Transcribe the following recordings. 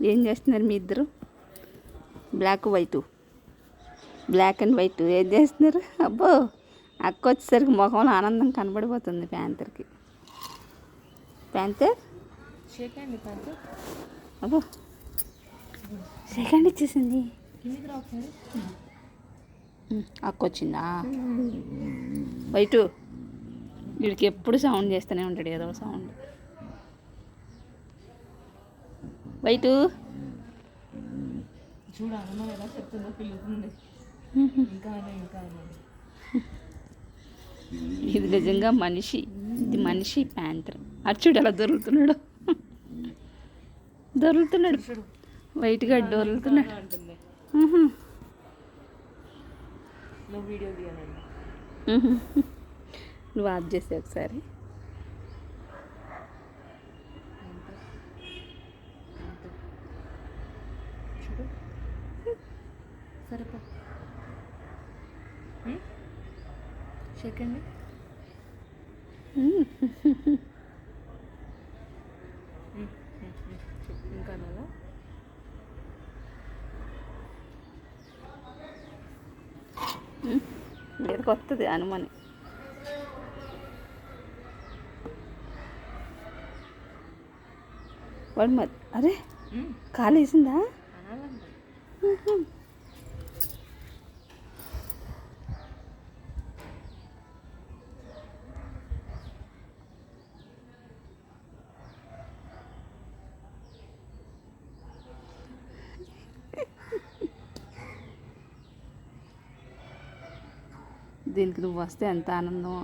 ఏం చేస్తున్నారు మీ ఇద్దరు? Black white black and white ఏం చేస్తున్నారు? అబ్బో అక్క వచ్చేసరికి ముఖంలో ఆనందం కనబడిపోతుంది ప్యాంతర్కి. ప్యాంతర్? అబ్బో. సెకండ్ ఇచ్చేసింది. అక్క వచ్చిందా? వైటు వీడికి ఎప్పుడు సౌండ్ చేస్తూనే ఉంటాడు ఏదో సౌండ్ వైటు చూడు అమ్మ ఎలా చెప్తుందో పిలుస్తుంది ఇంకా అనే ఇంకా అనే ఇది నిజంగా మనిషి ఇది మనిషి ప్యాంతర్ అచ్చుడు అలా దొరుకుతున్నాడు దొరుకుతున్నాడు వైట్గా దొరుకుతున్నాడు. నువ్వు ఆఫ్ చేసే ఒకసారి చూడు సరిపో. షేక్ అండి. ఇంకా అనాలా? మీదకి వస్తుంది అనుమని. వాడు మరి అరే కాలు వేసిందా? దీనికి నువ్వు వస్తే ఎంత ఆనందం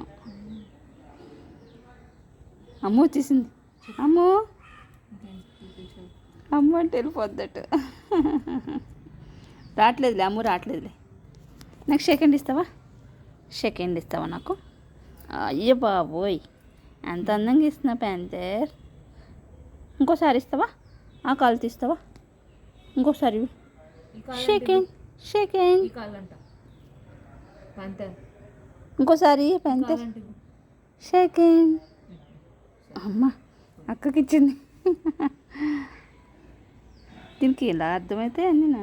అమ్మ వచ్చేసింది. అమ్మో. అమ్మ అంటే వెళ్ళిపోద్దట. రావట్లేదులే అమ్మ రావట్లేదులే. నాకు సెకండ్ ఇస్తావా? సెకండ్ ఇస్తావా నాకు? అయ్యో బాబోయ్ ఎంత అందంగా ఇస్తున్నా ప్యాంతర్ ఇంకోసారి ఇస్తావా? ఆ కాలు తీస్తావా? ఇంకోసారి సెకండ్ సెకండ్ పంతే ఇంకోసారి కాలంటే సెకండ్ అమ్మ అక్కకి ఇచ్చింది దీనికి ఎలా అర్థమైతే అన్నీనా?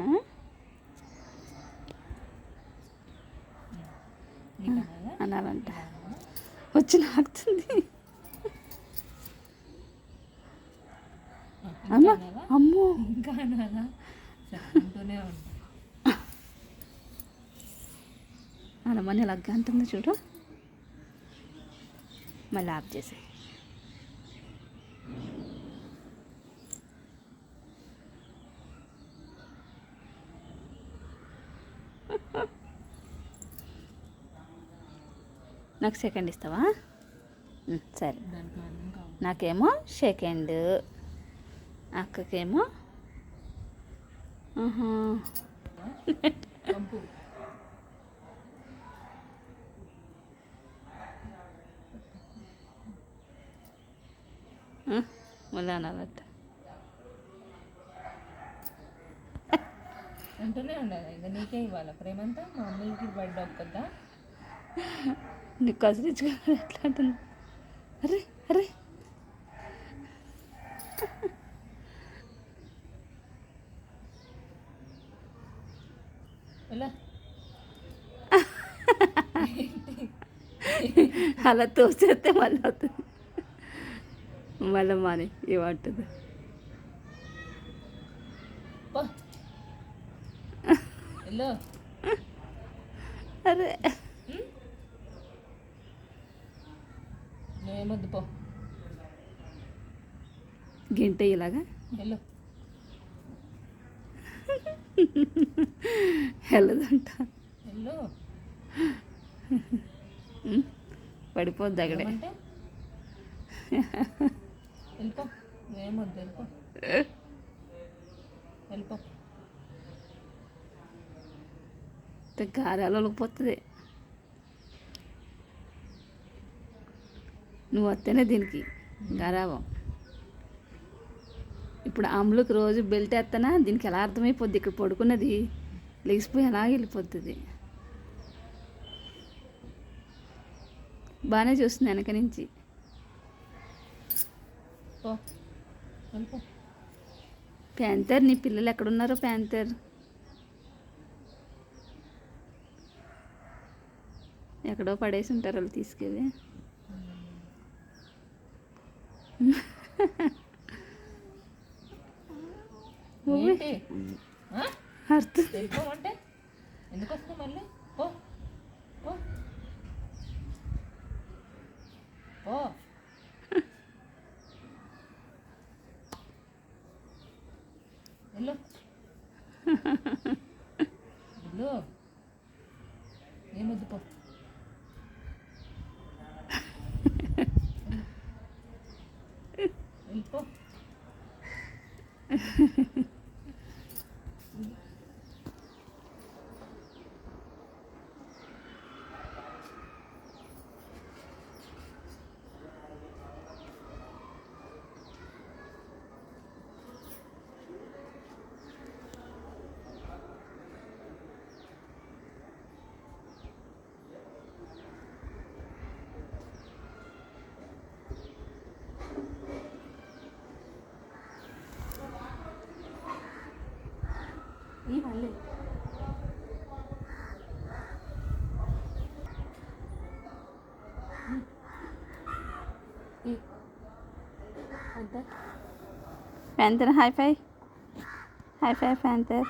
అనాలంట. వచ్చి నాకుతుంది. అమ్మ అమ్మో. ఇంకా అనాలా సరే అంటూనే ఉంటా అనమని లగ్గ అంటుంది చూడు. మళ్ళీ ఆఫ్ చేసే నాకు సెకండ్ ఇస్తావా? సరే. నాకేమో సెకండ్ అక్కకేమో మళ్ళీ అనాలట. అంటూనే ఉండాలి. ఇంకా నీకే ఇవ్వాలి? ప్రేమంతా? మా అమ్మకి బర్త్డే ఒక్కదా నీకు కసిరించుకుని ఎట్లా అంటుంది అరే అరే. అలా తోసేస్తే మళ్ళీ అవుతుంది. మళ్ళీ మాని ఏమంటుంది అరే. పో. గింట ఇలాగా? ఎల్లో వెళ్ళదంట. పడిపోద్ది అక్కడే. వెళ్ళిపో. నువ్వేమొద్దు వెళ్ళిపో. వెళ్ళిపో. పోతుంది నువ్వు వస్తేనే దీనికి గారాబం ఇప్పుడు అమ్ములకు రోజు బెల్ట్ వేస్తానా దీనికి ఎలా అర్థమైపోద్ది? ఇక్కడ పడుకున్నది లెగిసిపోయి అలా వెళ్ళిపోతుంది. బాగానే చూస్తుంది వెనక నుంచి. ప్యాంతర్ నీ పిల్లలు ఎక్కడున్నారు ప్యాంతర్? ఎక్కడో పడేసి ఉంటారు వాళ్ళు తీసుకెళ్ళి? అర్థం. ఎందుకు వస్తున్నావు మళ్ళీ పో పో పో వెళ్ళు వెళ్ళు ఏమొద్దు పో पहले। Panther hi fi. Hi fi panther.